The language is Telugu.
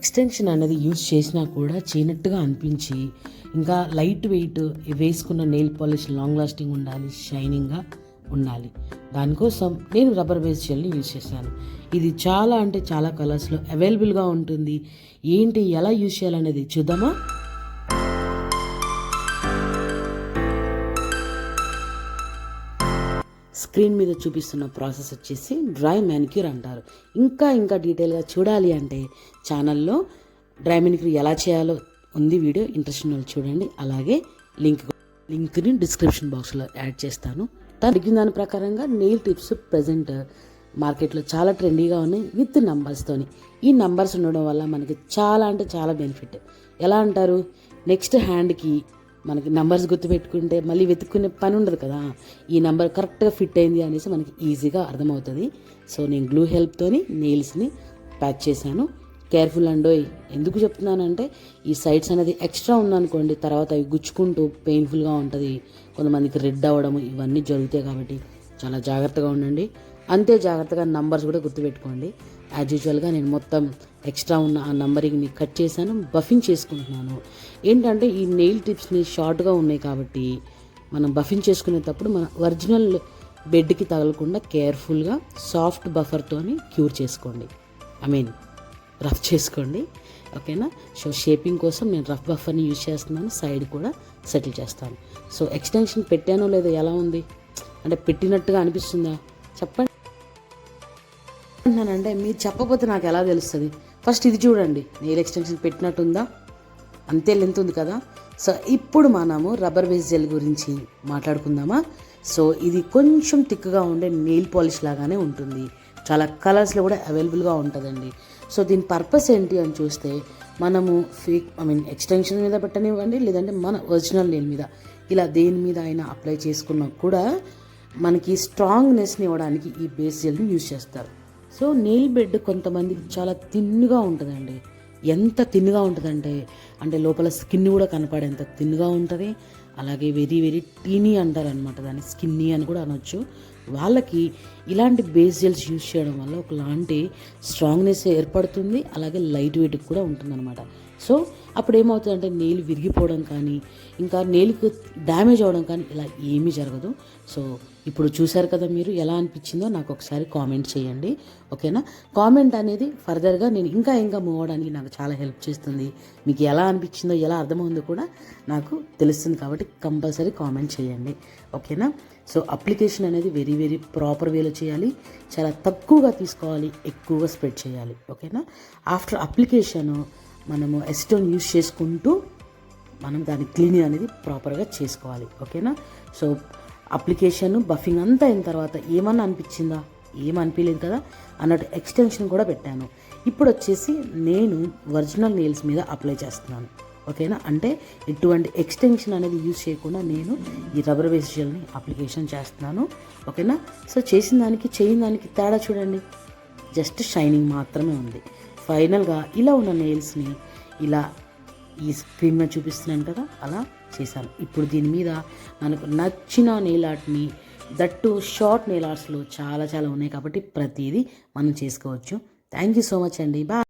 ఎక్స్టెన్షన్ అనేది యూజ్ చేసినా కూడా చేయనట్టుగా అనిపించి ఇంకా లైట్ వెయిట్ వేసుకున్న నెయిల్ పాలిష్ లాంగ్ లాస్టింగ్ ఉండాలి షైనింగ్గా ఉండాలి. దానికోసం నేను రబ్బర్ బేస్ జెల్ని యూజ్ చేశాను. ఇది చాలా అంటే చాలా కలర్స్లో అవైలబుల్గా ఉంటుంది. ఏంటి ఎలా యూజ్ చేయాలనేది చూద్దామా? స్క్రీన్ మీద చూపిస్తున్న ప్రాసెస్ వచ్చేసి డ్రై మ్యానిక్యూర్ అంటారు. ఇంకా ఇంకా డీటెయిల్గా చూడాలి అంటే ఛానల్లో డ్రై మ్యానిక్యూర్ ఎలా చేయాలో ఉంది వీడియో. ఇంట్రెస్ట్ ఉన్న వాళ్ళు చూడండి. అలాగే లింక్ లింక్ని డిస్క్రిప్షన్ బాక్స్లో యాడ్ చేస్తాను. తను అడిగిన దాని ప్రకారంగా నెయిల్ టిప్స్ ప్రజెంట్ మార్కెట్లో చాలా ట్రెండీగా ఉన్నాయి విత్ నంబర్స్తోని ఈ నంబర్స్ ఉండడం వల్ల మనకి చాలా అంటే చాలా బెనిఫిట్ ఎలా అంటారు? నెక్స్ట్ హ్యాండ్కి మనకి నంబర్స్ గుర్తుపెట్టుకుంటే మళ్ళీ వెతుక్కునే పని ఉండదు కదా. ఈ నంబర్ కరెక్ట్గా ఫిట్ అయింది అనేసి మనకి ఈజీగా అర్థమవుతుంది. సో నేను గ్లూ హెల్ప్తోని నెయిల్స్ని ప్యాక్ చేశాను. కేర్ఫుల్ అండోయ్ ఎందుకు చెప్తున్నానంటే ఈ సైడ్స్ అనేది ఎక్స్ట్రా ఉందనుకోండి తర్వాత అవి గుచ్చుకుంటూ పెయిన్ఫుల్గా ఉంటుంది. కొంతమందికి రెడ్ అవ్వడం ఇవన్నీ జరుగుతాయి కాబట్టి చాలా జాగ్రత్తగా ఉండండి. అంతే జాగ్రత్తగా నంబర్స్ కూడా గుర్తుపెట్టుకోండి. యాజ్ యూజువల్గా నేను మొత్తం ఎక్స్ట్రా ఉన్న ఆ నంబరింగ్ని కట్ చేశాను బఫింగ్ చేసుకుంటున్నాను. ఏంటంటే ఈ నెయిల్ టిప్స్ని షార్ట్గా ఉన్నాయి కాబట్టి మనం బఫింగ్ చేసుకునేటప్పుడు మన ఒరిజినల్ బెడ్కి తగలకుండా కేర్ఫుల్గా సాఫ్ట్ బఫర్తోని క్యూర్ చేసుకోండి. ఐ మీన్ రఫ్ చేసుకోండి. ఓకేనా సో షేపింగ్ కోసం నేను రఫ్ బఫర్ని యూజ్ చేస్తున్నాను సైడ్ కూడా సెటిల్ చేస్తాను. సో ఎక్స్టెన్షన్ పెట్టానో లేదో ఎలా ఉంది? అంటే పెట్టినట్టుగా అనిపిస్తుందా? చెప్పండి. అంటే మీరు చెప్పకపోతే నాకు ఎలా తెలుస్తుంది? ఫస్ట్ ఇది చూడండి. నెయిల్ ఎక్స్టెన్షన్ పెట్టినట్టుందా? అంతే లెంత్ ఉంది కదా? సో ఇప్పుడు మనము రబ్బర్ బేస్ జెల్ గురించి మాట్లాడుకుందామా? సో ఇది కొంచెం థిక్గా ఉండే నెయిల్ పాలిష్ లాగానే ఉంటుంది. చాలా కలర్స్లో కూడా అవైలబుల్గా ఉంటుందండి. సో దీని పర్పస్ ఏంటి అని చూస్తే మనము ఫేక్ ఐ మీన్ ఎక్స్టెన్షన్ మీద పెట్టనివ్వండి లేదంటే మన ఒరిజినల్ నెయిల్ మీద. ఇలా దేని మీద అయినా అప్లై చేసుకున్నా కూడా మనకి స్ట్రాంగ్నెస్ని ఇవ్వడానికి ఈ బేస్ జెల్ని యూజ్ చేస్తారు. సో నెయిల్ బెడ్ కొంతమందికి చాలా తిన్నుగా ఉంటుందండి. ఎంత తిన్నుగా ఉంటుందంటే అంటే లోపల స్కిన్ కూడా కనపడేంత తిన్నుగా ఉంటుంది. అలాగే వెరీ వెరీ టీనీ అంటారు అనమాట దాన్ని. స్కిన్నీ అని కూడా అనొచ్చు. వాళ్ళకి ఇలాంటి బేస్ జెల్స్ యూజ్ చేయడం వల్ల ఒకలాంటి స్ట్రాంగ్నెస్ ఏర్పడుతుంది. అలాగే లైట్ వెయిట్ కూడా ఉంటుందన్నమాట. సో అప్పుడు ఏమవుతుందంటే నేలు విరిగిపోవడం కానీ ఇంకా నేలుకు డ్యామేజ్ అవ్వడం కానీ ఇలా ఏమీ జరగదు. సో ఇప్పుడు చూశారు కదా మీరు ఎలా అనిపించిందో నాకు ఒకసారి కామెంట్ చేయండి. ఓకేనా? కామెంట్ అనేది ఫర్దర్గా నేను ఇంకా ఇంకా మూవ్ అవడానికి నాకు చాలా హెల్ప్ చేస్తుంది. మీకు ఎలా అనిపించిందో ఎలా అర్థమైందో కూడా నాకు తెలుస్తుంది కాబట్టి కంపల్సరీ కామెంట్ చేయండి. ఓకేనా? సో అప్లికేషన్ అనేది వెరీ వెరీ ప్రాపర్ వేలో చేయాలి. చాలా తక్కువగా తీసుకోవాలి ఎక్కువగా స్ప్రెడ్ చేయాలి. ఓకేనా? ఆఫ్టర్ అప్లికేషను మనము ఎస్టోన్ యూస్ చేసుకుంటూ మనం దాని క్లీనింగ్ అనేది ప్రాపర్గా చేసుకోవాలి. ఓకేనా సో అప్లికేషన్ బఫింగ్ అంతా అయిన తర్వాత ఏమన్నా అనిపించిందా? ఏం కదా? అన్నట్టు ఎక్స్టెన్షన్ కూడా పెట్టాను. ఇప్పుడు వచ్చేసి నేను ఒరిజినల్ నెయిల్స్ మీద అప్లై చేస్తున్నాను. ఓకేనా అంటే ఎటువంటి ఎక్స్టెన్షన్ అనేది యూజ్ చేయకుండా నేను ఈ రబ్బర్ బేస్ జెల్ని అప్లికేషన్ చేస్తున్నాను. ఓకేనా సో చేసిన దానికి చేయని దానికి తేడా చూడండి. జస్ట్ షైనింగ్ మాత్రమే ఉంది. ఫైనల్గా ఇలా ఉన్న నెయిల్స్ని ఇలా ఈ స్క్రీన్ చూపిస్తున్నాను కదా అలా చేశాను. ఇప్పుడు దీని మీద మనకు నచ్చిన నెయిల్ ఆర్ట్ని దట్టు షార్ట్ నెయిల్ ఆర్ట్స్లో చాలా చాలా ఉన్నాయి కాబట్టి ప్రతిదీ మనం చేసుకోవచ్చు. థ్యాంక్ యూ సో మచ్ అండి. బాయ్